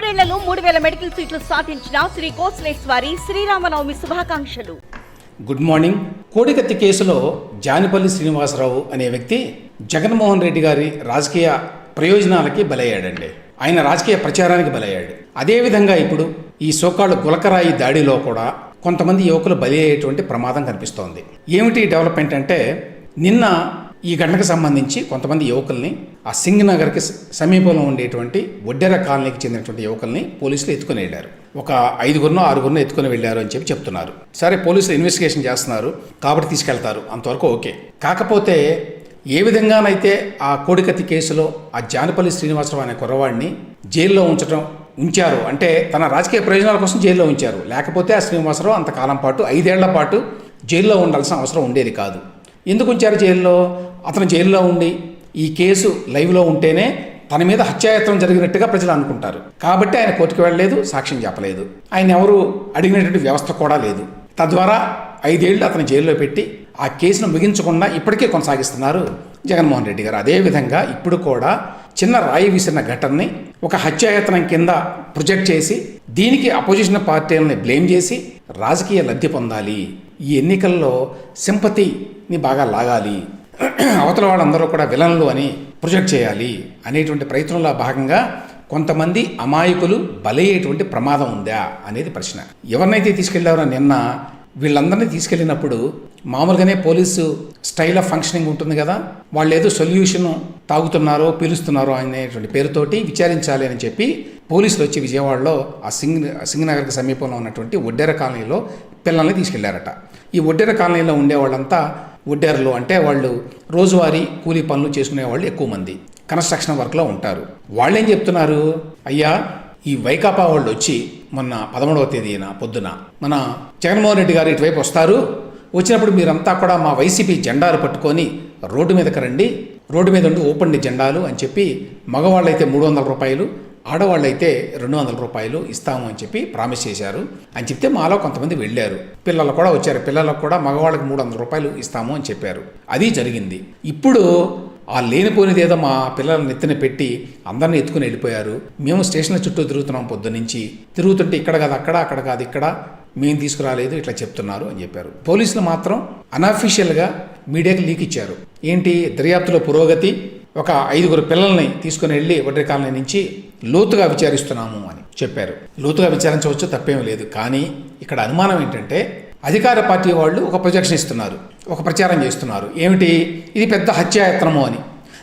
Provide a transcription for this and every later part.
మూడేళ్ళలో మూడు వేల మెడికల్ సీట్లు సాధించిన శ్రీ కోసలేశ్వరి శ్రీరామనవమి శుభాకాంక్షలు. Good morning. కోడికత్తి కేసులో జానిపల్లి శ్రీనివాసరావు అనే వ్యక్తి జగన్మోహన్ రెడ్డి గారి రాజకీయ ప్రయోజనాలకి బలయ్యాడండి. ఆయన రాజకీయ ప్రచారానికి బలయ్యాడు. అదేవిధంగా ఇప్పుడు ఈ సోకాళ్ళు గులకరాయి దాడిలో కూడా కొంతమంది యువకులు బలి అయ్యేటువంటి ప్రమాదం కనిపిస్తోంది. ఏమిటి డెవలప్మెంట్ అంటే నిన్న ఈ ఘటనకు సంబంధించి కొంతమంది యువకుల్ని ఆ సింగ్ నగర్కి సమీపంలో ఉండేటువంటి ఒడ్డెర కాలనీకి చెందినటువంటి యువకుల్ని పోలీసులు ఎత్తుకుని వెళ్ళారు. ఒక ఐదుగురినో ఆరుగురినో ఎత్తుకుని వెళ్ళారు అని చెప్పి చెప్తున్నారు. సరే పోలీసులు ఇన్వెస్టిగేషన్ చేస్తున్నారు కాబట్టి తీసుకెళ్తారు అంతవరకు ఓకే. కాకపోతే ఏ విధంగానైతే ఆ కోడికత్తి కేసులో ఆ జానపల్లి శ్రీనివాసరావు అనే కుర్రవాడిని జైల్లో ఉంచడం ఉంచారు అంటే తన రాజకీయ ప్రయోజనాల కోసం జైల్లో ఉంచారు లేకపోతే ఆ శ్రీనివాసరావు అంతకాలం పాటు ఐదేళ్ళ పాటు జైల్లో ఉండాల్సిన అవసరం ఉండేది కాదు. ఎందుకు ఉంచారు జైల్లో? అతను జైల్లో ఉండి ఈ కేసు లైవ్లో ఉంటేనే తన మీద హత్యాయత్నం జరిగినట్టుగా ప్రజలు అనుకుంటారు. కాబట్టి ఆయన కోర్టుకు వెళ్ళలేదు సాక్ష్యం చెప్పలేదు. ఆయన ఎవరు అడిగినటువంటి వ్యవస్థ కూడా లేదు. తద్వారా ఐదేళ్ళు అతను జైల్లో పెట్టి ఆ కేసును ముగించకుండా ఇప్పటికే కొనసాగిస్తున్నారు జగన్మోహన్ రెడ్డి గారు. అదేవిధంగా ఇప్పుడు కూడా చిన్న రాయి విసిరిన ఘటనని ఒక హత్యాయత్నం కింద ప్రొజెక్ట్ చేసి దీనికి అపోజిషన్ పార్టీలని బ్లేమ్ చేసి రాజకీయ లబ్ధి పొందాలి. ఈ ఎన్నికల్లో సింపతిని బాగా లాగాలి. అవతల వాళ్ళందరూ కూడా విలన్లు అని ప్రొజెక్ట్ చేయాలి అనేటువంటి ప్రయత్నంలో భాగంగా కొంతమంది అమాయకులు బలయ్యేటువంటి ప్రమాదం ఉందా అనేది ప్రశ్న. ఎవరినైతే తీసుకెళ్ళారో నిన్న వీళ్ళందరినీ తీసుకెళ్ళినప్పుడు మామూలుగానే పోలీసు స్టైల్ ఆఫ్ ఫంక్షనింగ్ ఉంటుంది కదా వాళ్ళు ఏదో సొల్యూషన్ తాగుతున్నారో పీలుస్తున్నారో అనేటువంటి పేరుతోటి విచారించాలి అని చెప్పి పోలీసులు వచ్చి విజయవాడలో ఆ సింగ్ సింగనగర్కి సమీపంలో ఉన్నటువంటి ఒడ్డెర కాలనీలో పిల్లల్ని తీసుకెళ్ళారట. ఈ ఒడ్డెర కాలనీలో ఉండే వాళ్ళంతా ఒడ్డెరలు అంటే వాళ్ళు రోజువారీ కూలీ పనులు చేసుకునే వాళ్ళు ఎక్కువ మంది. కన్స్ట్రక్షన్ వర్క్లో ఉంటారు. వాళ్ళేం చెప్తున్నారు? అయ్యా ఈ వైకాపా వాళ్ళు వచ్చి మొన్న పదమూడవ తేదీన పొద్దున మన జగన్మోహన్ రెడ్డి గారు ఇటువైపు వస్తారు. వచ్చినప్పుడు మీరంతా కూడా మా వైసీపీ జెండాలు పట్టుకొని రోడ్డు మీదకి రండి. రోడ్డు మీద ఉండి ఓపెన్ జెండాలు అని చెప్పి మగవాళ్ళైతే మూడు వందల రూపాయలు ఆడవాళ్ళైతే రెండు వందల రూపాయలు ఇస్తాము అని చెప్పి ప్రామిస్ చేశారు. అని చెప్తే మాలో కొంతమంది వెళ్ళారు. పిల్లలు కూడా వచ్చారు. పిల్లలకు కూడా మగవాళ్ళకి మూడు వందల రూపాయలు ఇస్తాము అని చెప్పారు. అది జరిగింది. ఇప్పుడు ఆ లేనిపోయినది ఏదో మా పిల్లల నెత్తిన పెట్టి అందరిని ఎత్తుకుని వెళ్ళిపోయారు. మేము స్టేషన్ల చుట్టూ తిరుగుతున్నాం పొద్దునుంచి తిరుగుతుంటే ఇక్కడ కాదు అక్కడ అక్కడ కాదు ఇక్కడ మేము తీసుకురాలేదు ఇట్లా చెప్తున్నారు అని చెప్పారు. పోలీసులు మాత్రం అనఫీషియల్గా మీడియాకి లీక్ ఇచ్చారు. ఏంటి దర్యాప్తులో పురోగతి? ఒక ఐదుగురు పిల్లల్ని తీసుకుని వెళ్ళి ఒడ్రి కాలనీ నుంచి లోతుగా విచారిస్తున్నాము అని చెప్పారు. లోతుగా విచారించవచ్చు తప్పేం లేదు. కానీ ఇక్కడ అనుమానం ఏంటంటే అధికార పార్టీ వాళ్ళు ఒక ప్రొజెక్షన్ ఇస్తున్నారు ఒక ప్రచారం చేస్తున్నారు. ఏమిటి? ఇది పెద్ద హత్యాయత్నము అని.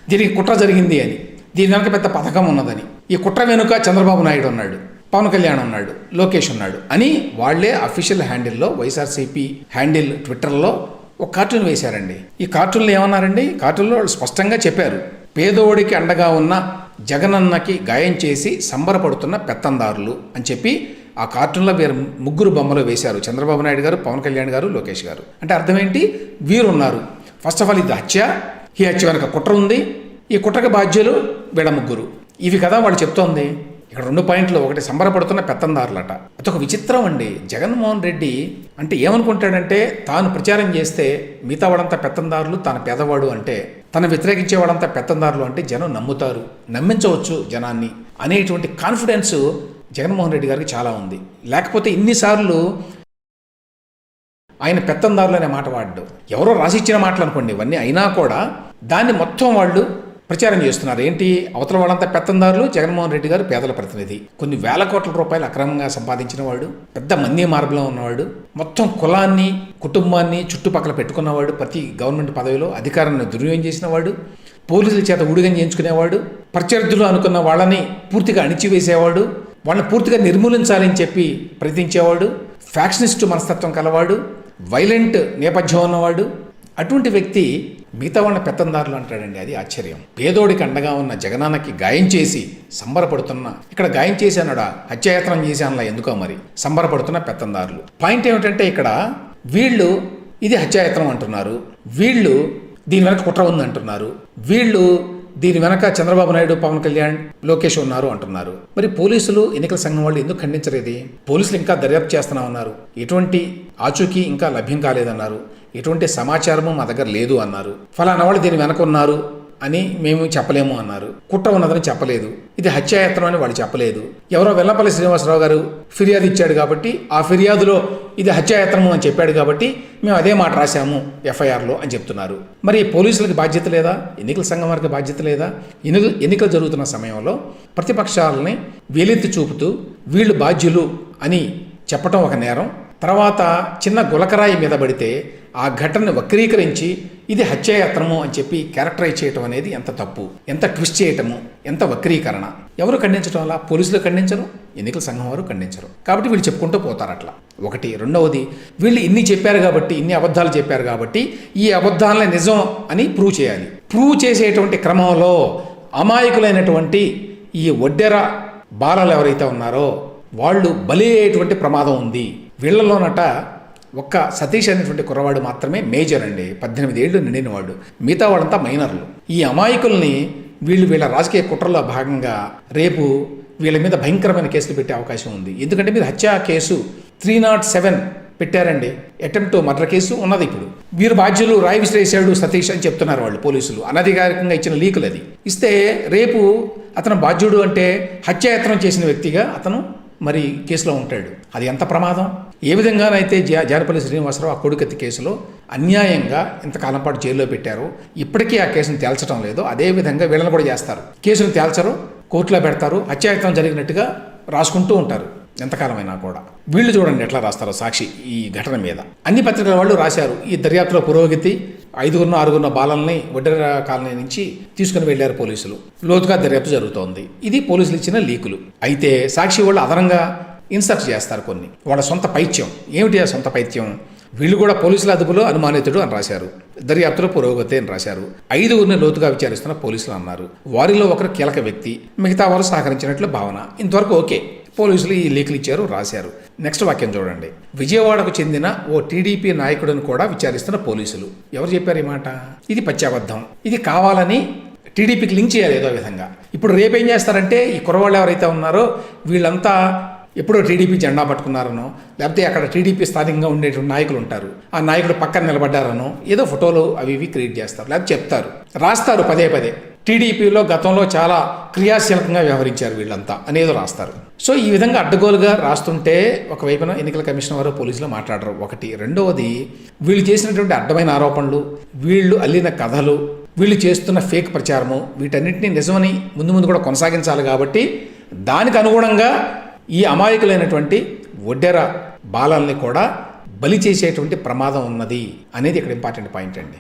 దీనికి కుట్ర జరిగింది అని. దీని వెనక పెద్ద పథకం ఉన్నదని. ఈ కుట్ర వెనుక చంద్రబాబు నాయుడు ఉన్నాడు పవన్ కళ్యాణ్ ఉన్నాడు లోకేష్ ఉన్నాడు అని వాళ్ళే అఫీషియల్ హ్యాండిల్లో వైఎస్ఆర్సీపీ హ్యాండిల్ ట్విట్టర్లో ఒక కార్టూన్ వేశారండి. ఈ కార్టూన్లో ఏమన్నారండి? కార్టూన్లో వాళ్ళు స్పష్టంగా చెప్పారు. పేదోడికి అండగా ఉన్న జగనన్నకి గాయం చేసి సంబరపడుతున్న పెత్తందారులు అని చెప్పి ఆ కార్టూన్లో వీరు ముగ్గురు బొమ్మలు వేశారు. చంద్రబాబు నాయుడు గారు పవన్ కళ్యాణ్ గారు లోకేష్ గారు. అంటే అర్థం ఏంటి వీరు ఉన్నారు ఫస్ట్ ఆఫ్ ఆల్ ఇది హత్య. ఈ హత్య వెనక కుట్ర ఉంది. ఈ కుట్రకి బాధ్యులు వీడ ముగ్గురు. ఇవి కదా వాళ్ళు చెప్తోంది. ఇక్కడ రెండు పాయింట్లు. ఒకటి సంబరపడుతున్న పెత్తందారులట. అదొక విచిత్రం అండి. జగన్మోహన్ రెడ్డి అంటే ఏమనుకుంటాడంటే తాను ప్రచారం చేస్తే మిగతా వాళ్ళంతా పెత్తందారులు తాను పేదవాడు అంటే తను వ్యతిరేకించే వాళ్ళంతా పెత్తందారులు అంటే జనం నమ్ముతారు. నమ్మించవచ్చు జనాన్ని అనేటువంటి కాన్ఫిడెన్స్ జగన్మోహన్ రెడ్డి గారికి చాలా ఉంది. లేకపోతే ఇన్నిసార్లు ఆయన పెత్తందారులు అనే మాట వాడ్డు. ఎవరో రాసిచ్చిన మాటలు అనుకోండి ఇవన్నీ అయినా కూడా దాన్ని మొత్తం వాళ్ళు ప్రచారం చేస్తున్నారు. ఏంటి? అవతల వాళ్ళంతా పెత్తందారులు? జగన్మోహన్ రెడ్డి గారు పేదల ప్రతినిధి. కొన్ని వేల కోట్ల రూపాయలు అక్రమంగా సంపాదించిన వాడు పెద్ద మంది మార్గంలో ఉన్నవాడు మొత్తం కులాన్ని కుటుంబాన్ని చుట్టుపక్కల పెట్టుకున్నవాడు ప్రతి గవర్నమెంట్ పదవిలో అధికారాన్ని దుర్వినియోగం చేసినవాడు పోలీసుల చేత ఊడిగం చేయించుకునేవాడు ప్రత్యర్థులు అనుకున్న వాళ్ళని పూర్తిగా అణిచివేసేవాడు వాళ్ళని పూర్తిగా నిర్మూలించాలని చెప్పి ప్రయత్నించేవాడు ఫ్యాక్షనిస్టు మనస్తత్వం కలవాడు వైలెంట్ నేపథ్యం ఉన్నవాడు అటువంటి వ్యక్తి మిగతా వాళ్ళ పెత్తందారులు అంటాడండి. అది ఆశ్చర్యం. పేదోడికి అండగా ఉన్న జగనాన్నకి గాయం చేసి సంబరపడుతున్న ఇక్కడ గాయం చేశానుడా? హత్యాయత్నం చేసి ఎందుకో మరి? సంబరపడుతున్న పెత్తందారులు. పాయింట్ ఏమిటంటే ఇక్కడ వీళ్ళు ఇది హత్యాయత్నం అంటున్నారు. వీళ్ళు దీని వెనక కుట్ర ఉంది అంటున్నారు. వీళ్ళు దీని వెనక చంద్రబాబు నాయుడు పవన్ కళ్యాణ్ లోకేష్ ఉన్నారు అంటున్నారు. మరి పోలీసులు ఎన్నికల సంఘం వాళ్ళు ఎందుకు ఖండించలేదు పోలీసులు ఇంకా దర్యాప్తు చేస్తున్నా ఉన్నారు. ఎటువంటి ఆచూకీ ఇంకా లభ్యం కాలేదన్నారు. ఎటువంటి సమాచారము మా దగ్గర లేదు అన్నారు. ఫలానా వాళ్ళు దీని వెనకున్నారు అని మేము చెప్పలేము అన్నారు. కుట్ర ఉన్నదని చెప్పలేదు. ఇది హత్యాయత్నం అని వాళ్ళు చెప్పలేదు. ఎవరో వెల్లపల్లి శ్రీనివాసరావు గారు ఫిర్యాదు ఇచ్చాడు కాబట్టి ఆ ఫిర్యాదులో ఇది హత్యాయత్నము అని చెప్పాడు కాబట్టి మేము అదే మాట రాశాము ఎఫ్ఐఆర్లో అని చెప్తున్నారు. మరి పోలీసులకు బాధ్యత లేదా? ఎన్నికల సంఘం వారికి బాధ్యత లేదా? ఎన్నికలు ఎన్నికలు జరుగుతున్న సమయంలో ప్రతిపక్షాలని వేలెత్తి చూపుతూ వీళ్ళు బాధ్యులు అని చెప్పటం ఒక నేరం. తర్వాత చిన్న గులకరాయి మీద పడితే ఆ ఘటనను వక్రీకరించి ఇది హత్యాయత్నము అని చెప్పి క్యారెక్టరైజ్ చేయటం అనేది ఎంత తప్పు ఎంత ట్విస్ట్ చేయటము ఎంత వక్రీకరణ? ఎవరు ఖండించడం అలా? పోలీసులు ఖండించరు ఎన్నికల సంఘం వారు ఖండించరు. కాబట్టి వీళ్ళు చెప్పుకుంటూ పోతారు అట్లా. ఒకటి. రెండవది వీళ్ళు ఇన్ని చెప్పారు కాబట్టి ఇన్ని అబద్ధాలు చెప్పారు కాబట్టి ఈ అబద్ధాలనే నిజం అని ప్రూవ్ చేయాలి. ప్రూవ్ చేసేటువంటి క్రమంలో అమాయకులైనటువంటి ఈ ఒడ్డెర బాలలు ఎవరైతే ఉన్నారో వాళ్ళు బలి అయ్యేటువంటి ప్రమాదం ఉంది. వీళ్ళలోనట ఒక్క సతీష్ అనేటువంటి కుర్రవాడు మాత్రమే మేజర్ అండి. పద్దెనిమిది ఏళ్ళు నిండిన వాడు. మిగతా వాళ్ళంతా మైనర్లు. ఈ అమాయకుల్ని వీళ్ళు వీళ్ళ రాజకీయ కుట్రలో భాగంగా రేపు వీళ్ళ మీద భయంకరమైన కేసులు పెట్టే అవకాశం ఉంది. ఎందుకంటే మీరు హత్య కేసు త్రీ నాట్ సెవెన్ పెట్టారండి. అటెంప్ట్ మర్డర్ కేసు ఉన్నది ఇప్పుడు. వీరు బాధ్యులు రాయి విశ్లేషాడు సతీష్ అని చెప్తున్నారు వాళ్ళు పోలీసులు. అనధికారికంగా ఇచ్చిన లీకులు అది. ఇస్తే రేపు అతను బాధ్యుడు అంటే హత్యాయత్నం చేసిన వ్యక్తిగా అతను మరి కేసులో ఉంటాడు. అది ఎంత ప్రమాదం? ఏ విధంగానైతే జానపల్లి శ్రీనివాసరావు ఆ కొడుకత్తి కేసులో అన్యాయంగా ఇంతకాలం పాటు జైల్లో పెట్టారు ఇప్పటికీ ఆ కేసును తేల్చడం లేదు అదే విధంగా వీళ్ళని కూడా చేస్తారు. కేసును తేల్చరు కోర్టులో పెడతారు హత్యాయత్నం జరిగినట్టుగా రాసుకుంటూ ఉంటారు. ఎంతకాలమైనా కూడా. వీళ్ళు చూడండి ఎట్లా రాస్తారో సాక్షి ఈ ఘటన మీద. అన్ని పత్రికల వాళ్ళు రాశారు ఈ దర్యాప్తులో పురోగతి ఐదుగురున్న ఆరుగురున్న బాలల్ని ఒడ్డెర కాలనీ నుంచి తీసుకుని వెళ్ళారు పోలీసులు. లోతుగా దర్యాప్తు జరుగుతోంది. ఇది పోలీసులు ఇచ్చిన లీకులు. అయితే సాక్షి వాళ్ళు అదనంగా ఇన్సర్ట్ చేస్తారు కొన్ని. వాళ్ళ సొంత పైత్యం. ఏమిటి ఆ సొంత పైత్యం? వీళ్ళు కూడా పోలీసుల అదుపులో అనుమానితుడు అని రాశారు. దర్యాప్తులో పురోగతి అని రాశారు. ఐదుగురిని లోతుగా విచారిస్తున్న పోలీసులు అన్నారు. వారిలో ఒకరు కీలక వ్యక్తి. మిగతా వారు సహకరించినట్లు భావన. ఇంతవరకు ఓకే. పోలీసులు ఈ లీకులు ఇచ్చారు రాశారు. నెక్స్ట్ వాక్యం చూడండి. విజయవాడకు చెందిన ఓ టీడీపీ నాయకుడిని కూడా విచారిస్తున్న పోలీసులు. ఎవరు చెప్పారు ఈ మాట? ఇది పచ్చాబద్ధం ఇది కావాలని టీడీపీకి లింక్ చేయాలి ఏదో విధంగా. ఇప్పుడు రేపేం చేస్తారంటే ఈ కురవాళ్ళు ఎవరైతే ఉన్నారో వీళ్ళంతా ఎప్పుడో టీడీపీ జెండా పట్టుకున్నారనో లేకపోతే అక్కడ టీడీపీ స్థానికంగా ఉండేటువంటి నాయకులు ఉంటారు ఆ నాయకుడు పక్కన నిలబడ్డారనో ఏదో ఫోటోలు అవి ఇవి క్రియేట్ చేస్తారు లేకపోతే చెప్తారు. రాస్తారు పదే పదే. టీడీపీలో గతంలో చాలా క్రియాశీలకంగా వ్యవహరించారు వీళ్ళంతా అనేది రాస్తారు. సో ఈ విధంగా అడ్డగోలుగా రాస్తుంటే ఒకవైపున ఎన్నికల కమిషన్ వారు పోలీసులు మాట్లాడరు. ఒకటి. రెండవది వీళ్ళు చేసినటువంటి అడ్డమైన ఆరోపణలు వీళ్ళు అల్లిన కథలు వీళ్ళు చేస్తున్న ఫేక్ ప్రచారము వీటన్నిటిని నిజమని ముందు ముందు కూడా కొనసాగించాలి కాబట్టి దానికి అనుగుణంగా ఈ అమాయకులైనటువంటి ఒడ్డెర బాలల్ని కూడా బలి చేసేటువంటి ప్రమాదం ఉన్నది అనేది ఇక్కడ ఇంపార్టెంట్ పాయింట్ అండి.